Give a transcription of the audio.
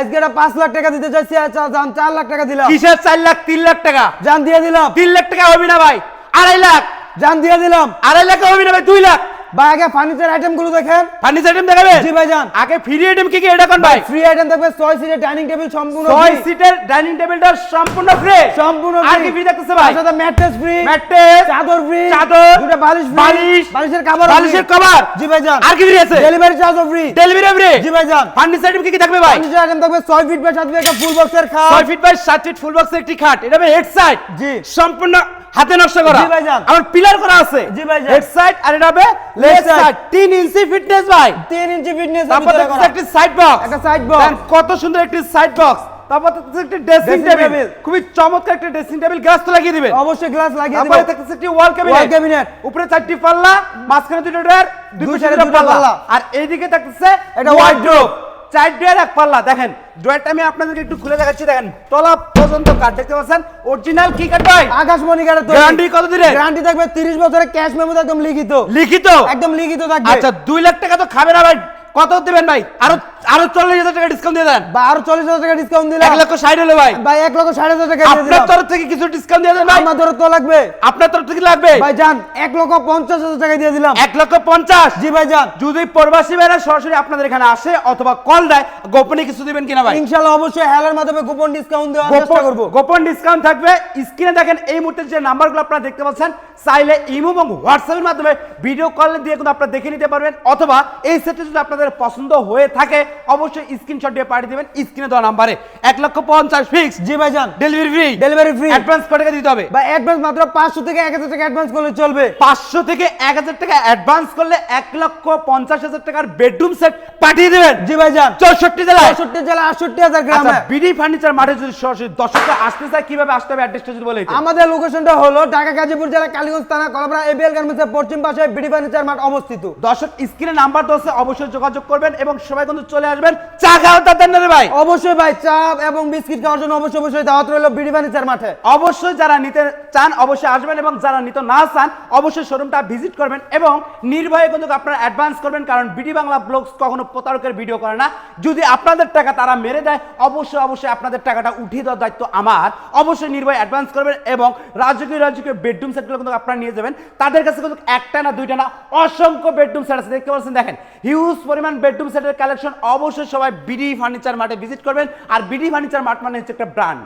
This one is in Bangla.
আজকে এটা পাঁচ লাখ টাকা দিতে চাইছি আচ্ছা যান চার লাখ টাকা দিলাম। কিসের চার লাখ? তিন লাখ টাকা? যান দিয়ে দিলাম। তিন লাখ টাকা হবি না ভাই। আড়াই লাখ? জান দিয়ে দিলাম। আড়াই লাখ হবি না ভাই দুই লাখ? ভাই আগে ফার্নিচার আইটেমগুলো দেখেন। ফার্নিচার আইটেম দেখাবে জি ভাইজান। আগে ফ্রি আইটেম কি কি এটা কোন ভাই? ফ্রি আইটেম থাকবে ছয় সিটের ডাইনিং টেবিল সম্পূর্ণ ছয় free। সিটের ডাইনিং টেবিলটা সম্পূর্ণ ফ্রি সম্পূর্ণ আর কি ফ্রি দেখতেছে ভাই? সাথে ম্যাট্রেস ফ্রি ম্যাট্রেস চাদর ফ্রি চাদর, দুটো বালিশ free, বালিশ, বালিশের কভার বালিশের কভার জি ভাইজান। আর কি ফ্রি আছে? ডেলিভারি চার্জও ফ্রি ডেলিভারি ফ্রি জি ভাইজান। ফার্নিচার আইটেম কি কি থাকবে ভাই? ফার্নিচার আইটেম থাকবে ছয় ফিট বাই সাত ফিট একটা ফুল বক্সের খাট। ছয় ফিট বাই সাত ফিট ফুল বক্সের একটি খাট। এটা হবে হেড সাইড জি। সম্পূর্ণ হাতে নকশা করা। জি ভাইজান। আমার পিলার করা আছে। জি ভাইজান। হেড সাইড আর এটা হবে Leg সাইড 3 ইঞ্চি ফিটনেস ভাই। তিন ইঞ্চি ফিটনেস তারপর দেখতেছি সাইড বক্স একটা সাইড বক্স কত সুন্দর একটি সাইড বক্স তারপর থাকতেছে একটি ড্রেসিং টেবিল খুবই চমৎকার একটা ড্রেসিং টেবিল গ্লাস তো লাগিয়ে দিবেন অবশ্যই গ্লাস লাগিয়ে তারপরে দিবেন একটি ওয়াল ক্যাবিনেট উপরে চারটি পাল্লা মাঝখানে দুটো ড্রয়ার দুটো পাল্লা। আর এইদিকে থাকতেছে একটা ওয়ার্ড্রোব চার ড্রয়ার এক পাল্লা দেখেন। ড্রয়ারটা আমি আপনাদেরকে একটু খুলে দেখাচ্ছি দেখেন তলা পর্যন্ত কাঠ দেখতে পাচ্ছেন? অরিজিনাল কি কাঠ ভাই? আকাশমণি কাঠ গ্যারান্টি কত দিলে গ্যারান্টি থাকবে 30 বছরের ক্যাশ মেমো একদম লিখিত। লিখিত? একদম লিখিত থাকবে। আচ্ছা দুই লাখ টাকা তো খাবে না ভাই। কত দিবেন ভাই? আরও আরও চল্লিশ হাজার টাকা ডিসকাউন্ট দিয়ে দেন। বা আরও চল্লিশ হাজার টাকা ডিসকাউন্ট দিলাম। এক লক্ষ ষাট হলো ভাই। ভাই এক লক্ষ ষাট হাজার টাকা আপনার তরফ থেকে কিছু ডিসকাউন্ট দিয়ে দেন ভাই। আমার ধরে তো লাগবে। আপনার তরফ থেকে লাগবে। ভাই যান এক লক্ষ পঞ্চাশ হাজার টাকা দিয়ে দিলাম। এক লক্ষ পঞ্চাশ। জি ভাই যান। যদি প্রবাসী ভাইরা সরাসরি আপনাদের এখানে আসে অথবা কল দেয় গোপনে কিছু দিবেন কিনা ভাই? ইনশাআল্লাহ অবশ্যই হেলার মাধ্যমে কুপন ডিসকাউন্ট দেওয়ার চেষ্টা করব। গোপন ডিসকাউন্ট থাকবে। স্ক্রিনে দেখেন এই মুহূর্তে যে নাম্বারগুলো আপনারা দেখতে পাচ্ছেন চাইলে ইমো এবং হোয়াটসঅ্যাপের মাধ্যমে ভিডিও কল দিয়ে কিন্তু আপনারা দেখে নিতে পারবেন অথবা এই সেটে যদি আপনাদের পছন্দ হয়ে থাকে অবশ্যই স্ক্রিনশট দিয়ে পাঠিয়ে দেবেন স্ক্রিনে দেওয়া নাম্বারে। এক লক্ষ পঞ্চাশ ফিক্স জি ভাই যান delivery free delivery free advance কত টাকা দিতে হবে? ভাই অ্যাডভান্স মাত্র 500 থেকে 1000 টাকা অ্যাডভান্স করলে চলবে। পাঁচশো থেকে এক হাজার টাকা অ্যাডভান্স করলে এক লক্ষ পঞ্চাশ হাজার টাকার বেডরুম সেট পাঠিয়ে দেবেন। জি ভাই যান চৌষট্টি জেলায়। 64 জেলা 68000 গ্রামে আচ্ছা বিডি ফার্নিচার মাঠে যদি সরাসরি দর্শকরা আসতে চায় কীভাবে আসতে হবে অ্যাড্রেসটা যদি বলে। আমাদের লোকেশনটা হলো ঢাকা গাজীপুর জেলা কালীগঞ্জ থানা কলাপাড়া এবিএল গার্মেন্টসের পশ্চিম পাশে বিডি ফার্নিচার মাঠ অবস্থিত। দর্শক স্ক্রিনে নাম্বার দশে অবশ্যই যোগাযোগ করবেন এবং সবাই কিন্তু চলে আসবেন। চা খাওয়ার দাদার না রে ভাই? অবশ্যই ভাই চা এবং বিস্কিট খাওয়ার জন্য অবশ্যই অবশ্যই দাওয়াত রইল বিডি ফার্নিচার মাঠে। অবশ্যই যারা নিতে চান অবশ্যই আসবেন এবং যারা নিতে না চান অবশ্যই শোরুমটা ভিজিট করবেন এবং নির্ভয়ে কিন্তু আপনারা অ্যাডভান্স করবেন কারণ বিডি বাংলা ব্লগস কখনো প্রতারকের ভিডিও করে না। যদি আপনাদের টাকা তারা মেরে দেয় অবশ্যই অবশ্যই আপনাদের টাকাটা উঠিয়ে দেওয়ার দায়িত্ব আমার। অবশ্যই নির্ভয় অ্যাডভান্স করবেন এবং রাজকীয় রাজকীয় বেডরুম সেটগুলো কিন্তু আপনারা নিয়ে যাবেন। তাদের কাছে কিন্তু একটা না দুইটা না অসংখ্য বেডরুম সেট আছে। দেখতে পাচ্ছেন দেখেন। হিউজ পরিমাণ বেডরুম সেটের কালেকশন অবশ্যই সবাই বিডি ফার্নিচার মাঠে ভিজিট করবেন। আর বিডি ফার্নিচার মাঠ মানে হচ্ছে একটা ব্র্যান্ড